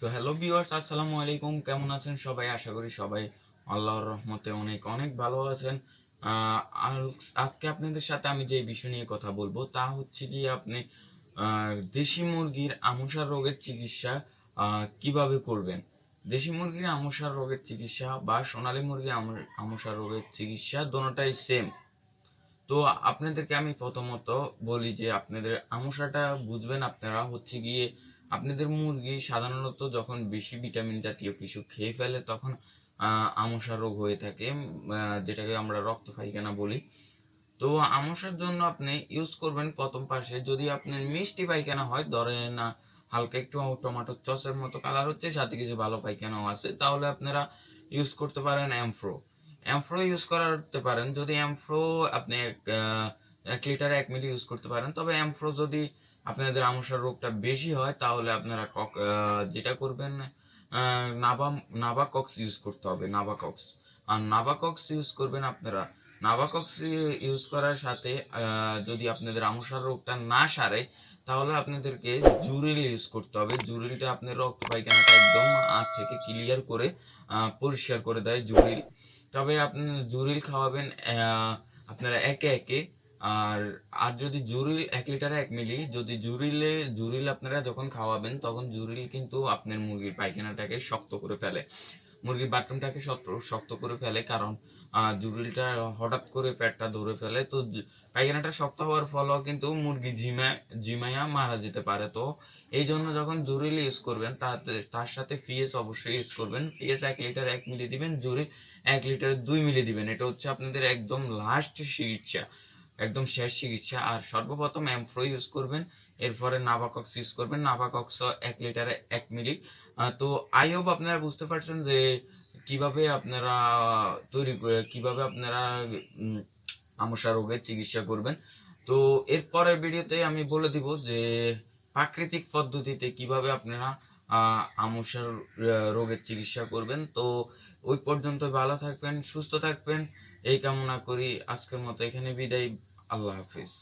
তো hello viewers আসসালামু আলাইকুম। কেমন আছেন সবাই? আশা করি সবাই আল্লাহর রহমতে অনেক অনেক ভালো আছেন। আজকে আপনাদের সাথে আমি যে বিষয় নিয়ে কথা বলব তা হচ্ছে কি আপনি দেশি মুরগির আমসা রোগের চিকিৎসা কীভাবে করবেন? দেশি মুরগির আমসা রোগের চিকিৎসা বা সোনালী মুরগির আম- আমসা রোগের চিকিৎসা দোনোটাই সেম তো আপনাদেরকে আমি প্রথমত বলি যে আপনাদের আমসাটা বুঝবেন আপনারা হচ্ছে গিয়ে আপনাদের মুরগি সাধারণত যখন বেশি ভিটামিন জাতীয় কিছু খেয়ে ফেলে তখন আমসা রোগ হয়ে থাকে যেটাকে আমরা রক্ত পায়খানা বলি। তো আমসার জন্য আপনি ইউজ করবেন প্রথম পাশে, যদি আপনার মিষ্টি পায়খানা হয়, ধরেন হালকা একটু টমেটোর চসের মতো কালার হচ্ছে, সাথে কিছু ভালো পায়খানাও আছে, তাহলে আপনারা ইউজ করতে পারেন অ্যামফ্রো অ্যামফ্রো ইউজ করতে পারেন, যদি অ্যামফ্রো আপনি এক লিটার এক মিলি ইউজ করতে পারেন, তবে অ্যামফ্রো যদি আপনাদের আমসার রোগটা বেশি হয় তাহলে আপনারা কক যেটা করবেন আহ, নাবাকক্স ইউজ করতে হবে নাবাকক্স। আর নাবাকক্স ইউজ করবেন আপনারা নাবাকক্স ইউজ করার সাথে যদি আপনাদের আমসার রোগটা না সারে তাহলে আপনাদেরকে জুরিল ইউজ করতে হবে। জুরিলটা আপনার রক্ত পায়খানাটা একদম আজ থেকে ক্লিয়ার করে পরিষ্কার করে দেয় জুরিল। তবে আপনি জুরিল খাওয়াবেন আপনারা একে একে আর আর যদি জুরিল এক লিটারে এক মিলি, যদি জুরিলে, জুরিল আপনারা যখন খাওয়াবেন, তখন জুরিল কিন্তু আপনার মুরগির পায়খানাটাকে শক্ত করে ফেলে। মুরগির বাথরুমটাকে শক্ত করে ফেলে কারণ জুরিলটা হঠাৎ করে পেটটা ধরে ফেলে। তো পায়খানাটা শক্ত হওয়ার ফলেও কিন্তু মুরগি ঝিমা, ঝিমাইয়া মারা যেতে পারে। তো এই জন্য যখন জুরিল ইউজ করবেন, তাতে, তার সাথে পিএস অবশ্যই ইউজ করবেন। পিএস এক লিটার এক মিলি দিবেন, জুরিল এক লিটার দুই মিলি দিবেন। এটা হচ্ছে আপনাদের একদম লাস্ট চিকিৎসা একদম শেষ চিকিৎসা। আর সর্বপ্রথম অ্যামফ্রো ইউজ করবেন, এরপরে নাভাকক্স ইউজ করবেন। নাভাকক্স এক লিটারে এক মিলি। তো আই হোপ আপনারা বুঝতে পারছেন যে কীভাবে আপনারা তৈরি কীভাবে আপনারা আমসা রোগের চিকিৎসা করবেন। তো এরপরের ভিডিওতে আমি বলে দিব যে প্রাকৃতিক পদ্ধতিতে কীভাবে আপনারা আমসার রোগের চিকিৎসা করবেন। তো ওই পর্যন্ত ভালো থাকবেন, সুস্থ থাকবেন। এই কামনা করি। আজকের মতো এখানে বিদায়। আল্লাহ হাফিজ